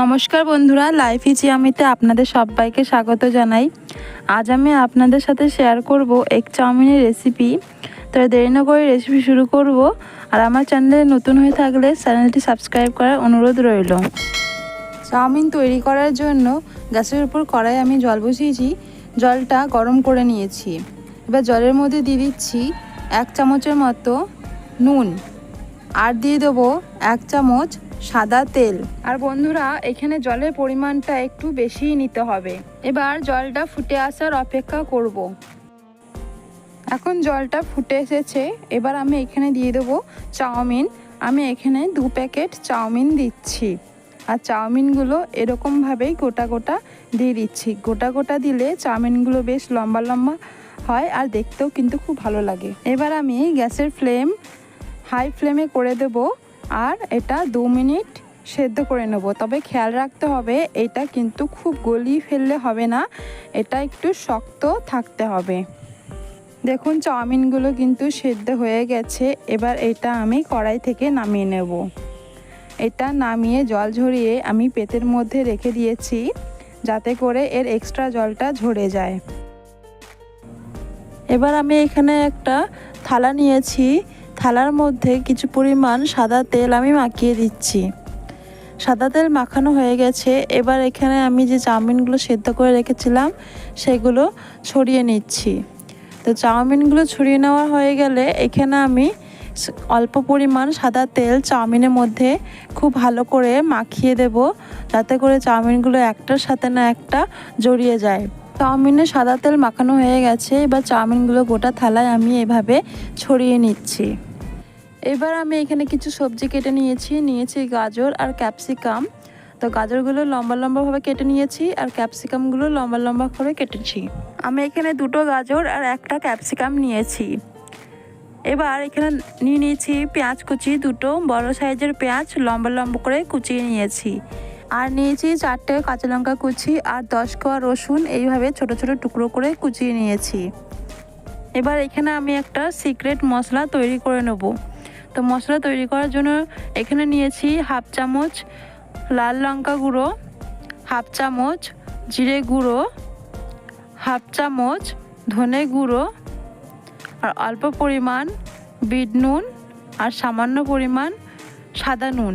নমস্কার বন্ধুরা লাইফ আমিতে আপনাদের সবাইকে স্বাগত জানাই। আজ আমি আপনাদের সাথে শেয়ার করব এক চাউমিনের রেসিপি তো দেরি না করে রেসিপি শুরু করব। আর আমার চ্যানেলে নতুন হয়ে থাকলে চ্যানেলটি সাবস্ক্রাইব করার অনুরোধ রইল। চাউমিন তৈরি করার জন্য গ্যাসের উপর কড়াই আমি জল বসিয়েছি। জলটা গরম করে নিয়েছি। এবার জলের মধ্যে দিয়ে দিচ্ছি এক চামচের মতো নুন। আর দিয়ে দেবো এক চামচ সাদা তেল। আর বন্ধুরা, এখানে জলের পরিমাণটা একটু বেশিই নিতে হবে। এবার জলটা ফুটে আসার অপেক্ষা করব। এখন জলটা ফুটে এসেছে, এবার আমি এখানে দিয়ে দেবো চাউমিন। আমি এখানে দু প্যাকেট চাউমিন দিচ্ছি। আর চাউমিনগুলো এরকমভাবেই গোটা গোটা দিয়ে দিচ্ছি। গোটা গোটা দিলে চাউমিনগুলো বেশ লম্বা লম্বা হয় আর দেখতেও কিন্তু খুব ভালো লাগে। এবার আমি গ্যাসের ফ্লেম, হাই ফ্লেমে করে দেব। আর এটা দু মিনিট সেদ্ধ করে নেব। তবে খেয়াল রাখতে হবে, এটা কিন্তু খুব গলিয়ে ফেললে হবে না, এটা একটু শক্ত থাকতে হবে। দেখুন, চাউমিনগুলো কিন্তু সেদ্ধ হয়ে গেছে, এবার এটা আমি কড়াই থেকে নামিয়ে নেব। এটা নামিয়ে জল ঝরিয়ে আমি পেতের মধ্যে রেখে দিয়েছি, যাতে করে এর এক্সট্রা জলটা ঝরে যায়। এবার আমি এখানে একটা থালা নিয়েছি থালার মধ্যে কিছু পরিমাণ সাদা তেল আমি মাখিয়ে দিচ্ছি। সাদা তেল মাখানো হয়ে গেছে। এবার এখানে আমি যে চাউমিনগুলো সেদ্ধ করে রেখেছিলাম, সেগুলো ছড়িয়ে নিচ্ছি। তো চাউমিনগুলো ছড়িয়ে নেওয়া হয়ে গেলে এখানে আমি অল্প পরিমাণ সাদা তেল চাউমিনের মধ্যে খুব ভালো করে মাখিয়ে দেব, যাতে করে চাউমিনগুলো একটার সাথে না একটা জড়িয়ে যায়। চাউমিনে সাদা তেল মাখানো হয়ে গেছে। এবার চাউমিনগুলো গোটা থালায় আমি এভাবে ছড়িয়ে নিচ্ছি। এবার আমি এখানে কিছু সবজি কেটে নিয়েছি। নিয়েছি গাজর আর ক্যাপসিকাম। তো গাজরগুলো লম্বা লম্বাভাবে কেটে নিয়েছি আর ক্যাপসিকামগুলো লম্বা লম্বা করে কেটেছি। আমি এখানে দুটো গাজর আর একটা ক্যাপসিকাম নিয়েছি। এবার এখানে নিয়ে নিয়েছি পেঁয়াজ কুচি দুটো, বড় সাইজের পেঁয়াজ লম্বা লম্বা করে কুচিয়ে নিয়েছি। আর নিয়েছি চারটে কাঁচা লঙ্কা কুচি আর দশ কোয়া রসুন এইভাবে ছোট ছোট টুকরো করে কুচিয়ে নিয়েছি। এবার এখানে আমি একটা সিক্রেট মশলা তৈরি করে নেব। তো মশলা তৈরি করার জন্য এখানে নিয়েছি হাফ চামচ লাল লঙ্কা গুঁড়ো, হাফ চামচ জিরে গুঁড়ো, হাফ চামচ ধনে গুঁড়ো, আর অল্প পরিমাণ বিট নুন আর সামান্য পরিমাণ সাদা নুন।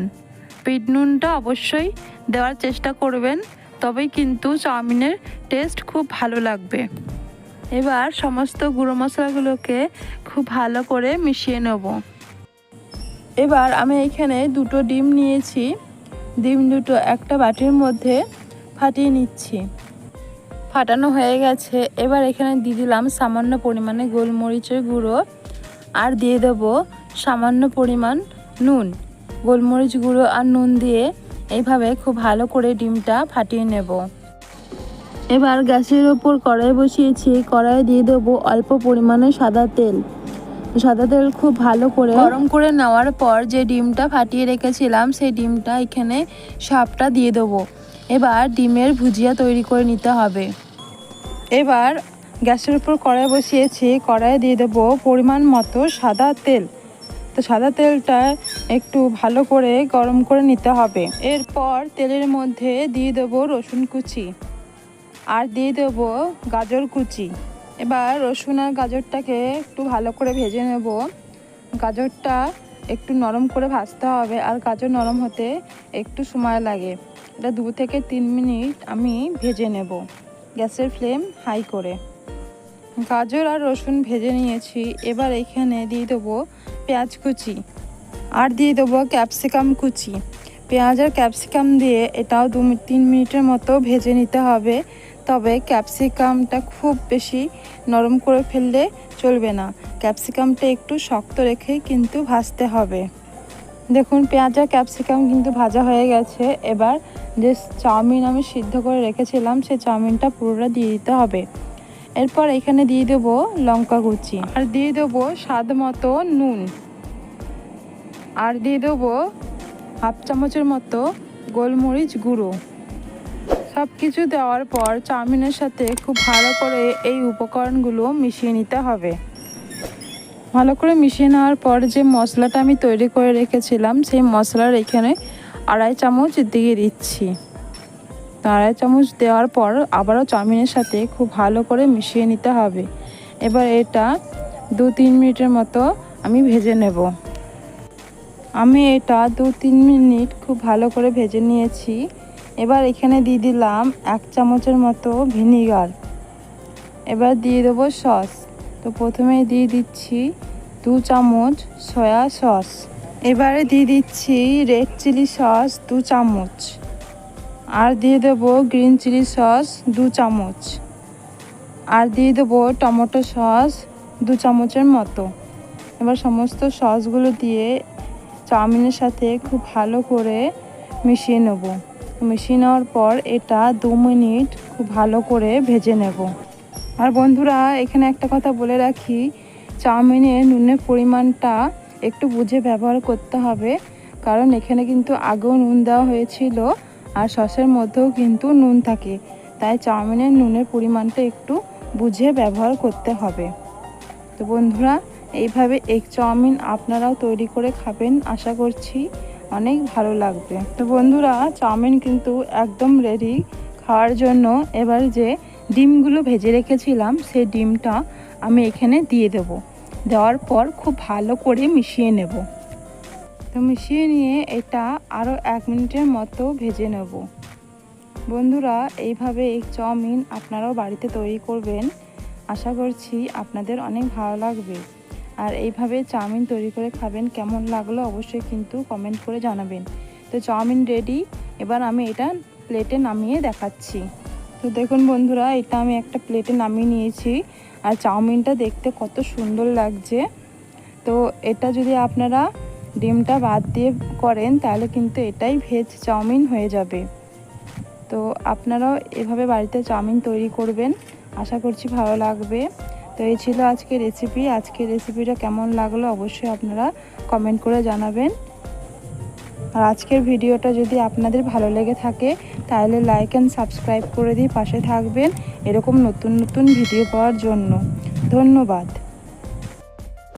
বিট নুনটা অবশ্যই দেওয়ার চেষ্টা করবেন, তবেই কিন্তু চাউমিনের টেস্ট খুব ভালো লাগবে। এবার সমস্ত গুঁড়ো মশলাগুলোকে খুব ভালো করে মিশিয়ে নেব। এবার আমি এখানে দুটো ডিম নিয়েছি। ডিম দুটো একটা বাটির মধ্যে ফাটিয়ে নিচ্ছি। ফাটানো হয়ে গেছে। এবার এখানে দিয়ে দিলাম সামান্য পরিমাণে গোলমরিচের গুঁড়ো আর দিয়ে দেব সামান্য পরিমাণ নুন। গোলমরিচ গুঁড়ো আর নুন দিয়ে এইভাবে খুব ভালো করে ডিমটা ফাটিয়ে নেব। এবার গ্যাসের ওপর কড়াই বসিয়েছি। কড়াই দিয়ে দেবো অল্প পরিমাণে সাদা তেল। সাদা তেল খুব ভালো করে গরম করে নেওয়ার পর যে ডিমটা ফাটিয়ে রেখেছিলাম, সেই ডিমটা এখানে সাপটা দিয়ে দেবো। এবার ডিমের ভুজিয়া তৈরি করে নিতে হবে। এবার গ্যাসের উপর কড়াই বসিয়েছি, কড়াইয়ে দিয়ে দেবো পরিমাণ মতো সাদা তেল। তো সাদা তেলটা একটু ভালো করে গরম করে নিতে হবে। এরপর তেলের মধ্যে দিয়ে দেবো রসুন কুচি আর দিয়ে দেবো গাজর কুচি। এবার রসুন আর গাজরটাকে একটু ভালো করে ভেজে নেব। গাজরটা একটু নরম করে ভাজতে হবে আর গাজর নরম হতে একটু সময় লাগে। এটা দু থেকে তিন মিনিট আমি ভেজে নেব। গ্যাসের ফ্লেম হাই করে। গাজর আর রসুন ভেজে নিয়েছি। এবার এখানে দিয়ে দেবো পেঁয়াজ কুচি আর দিয়ে দেবো ক্যাপসিকাম কুচি। পেঁয়াজ আর ক্যাপসিকাম দিয়ে এটাও দু তিন মিনিটের মতো ভেজে নিতে হবে। তবে ক্যাপসিকামটা খুব বেশি নরম করে ফেললে চলবে না। ক্যাপসিকামটা একটু শক্ত রেখেই কিন্তু ভাজতে হবে। দেখুন, পেঁয়াজ আর ক্যাপসিকাম কিন্তু ভাজা হয়ে গেছে। এবার যে চাউমিন আমি সিদ্ধ করে রেখেছিলাম, সেই চাউমিনটা পুরোটা দিয়ে দিতে হবে। এরপর এখানে দিয়ে দেবো লঙ্কা কুচি। আর দিয়ে দেবো স্বাদ মতো নুন। আর দিয়ে দেবো হাফ চামচের মতো গোলমরিচ গুঁড়ো। সব কিছু দেওয়ার পর চাউমিনের সাথে খুব ভালো করে এই উপকরণগুলো মিশিয়ে নিতে হবে। ভালো করে মিশিয়ে নেওয়ার পর যে মশলাটা আমি তৈরি করে রেখেছিলাম, সেই মশলার এখানে আড়াই চামচ দিয়ে দিচ্ছি। আড়াই চামচ দেওয়ার পর আবারও চাউমিনের সাথে খুব ভালো করে মিশিয়ে নিতে হবে। এবার এটা দু তিন মিনিটের মতো আমি ভেজে নেব। আমি এটা দু তিন মিনিট খুব ভালো করে ভেজে নিয়েছি। এবার এখানে দিয়ে দিলাম এক চামচের মতো ভিনিগার। এবার দিয়ে দেবো সস। তো প্রথমে দিয়ে দিচ্ছি দু চামচ সয়া সস। এবারে দিয়ে দিচ্ছি রেড চিলি সস দু চামচ। আর দিয়ে দেবো গ্রিন চিলি সস দু চামচ। আর দিয়ে দেবো টমেটো সস দু চামচের মতো। এবার সমস্ত সসগুলো দিয়ে চাউমিনের সাথে খুব ভালো করে মিশিয়ে নেব। মিশিয়ে নেওয়ার পর এটা দু মিনিট খুব ভালো করে ভেজে নেব। আর বন্ধুরা, এখানে একটা কথা বলে রাখি চাউমিনে নুনের পরিমাণটা একটু বুঝে ব্যবহার করতে হবে, কারণ এখানে কিন্তু আগেও নুন দেওয়া হয়েছিল আর সসের মধ্যেও কিন্তু নুন থাকে। তাই চাউমিনের নুনের পরিমাণটা একটু বুঝে ব্যবহার করতে হবে। তো বন্ধুরা, এইভাবে এগ চাউমিন আপনারাও তৈরি করে খাবেন, আশা করছি। অনেক ভালো লাগবে। তো বন্ধুরা, চাউমিন কিন্তু একদম রেডি খাওয়ার জন্য। এবার যে ডিমগুলো ভেজে রেখেছিলাম, সেই ডিমটা আমি এখানে দিয়ে দেব। দেওয়ার পর খুব ভালো করে মিশিয়ে নেব। তো মিশিয়ে নিয়ে এটা আরও এক মিনিটের মতো ভেজে নেব। বন্ধুরা, এইভাবে এই চাউমিন আপনারাও বাড়িতে তৈরি করবেন। আশা করছি আপনাদের অনেক ভালো লাগবে। আর এইভাবে চাউমিন তৈরি করে খাবেন, কেমন লাগল অবশ্যই কিন্তু কমেন্ট করে জানাবেন। তো চাউমিন রেডি এবার আমি এটা প্লেটে নামিয়ে দেখাচ্ছি। তো দেখুন বন্ধুরা, এটা আমি একটা প্লেটে নামিয়ে নিয়েছি, আর চাউমিনটা দেখতে কত সুন্দর লাগছে। তো এটা যদি আপনারা ডিমটা বাদ দিয়ে করেন, তাহলে কিন্তু এটাই ভেজ চাউমিন হয়ে যাবে। তো আপনারাও এভাবে বাড়িতে চাউমিন তৈরি করবেন, আশা করছি ভালো লাগবে। তো এই ছিল আজকে রেসিপি আজকের রেসিপিটা কেমন লাগল অবশ্যই আপনারা কমেন্ট করে জানাবেন। আর আজকের ভিডিওটা যদি আপনাদের ভালো লেগে থাকে, তাহলে লাইক অ্যান্ড সাবস্ক্রাইব করে দিয়ে পাশে থাকবেন এরকম নতুন নতুন ভিডিও পাওয়ার জন্য। ধন্যবাদ।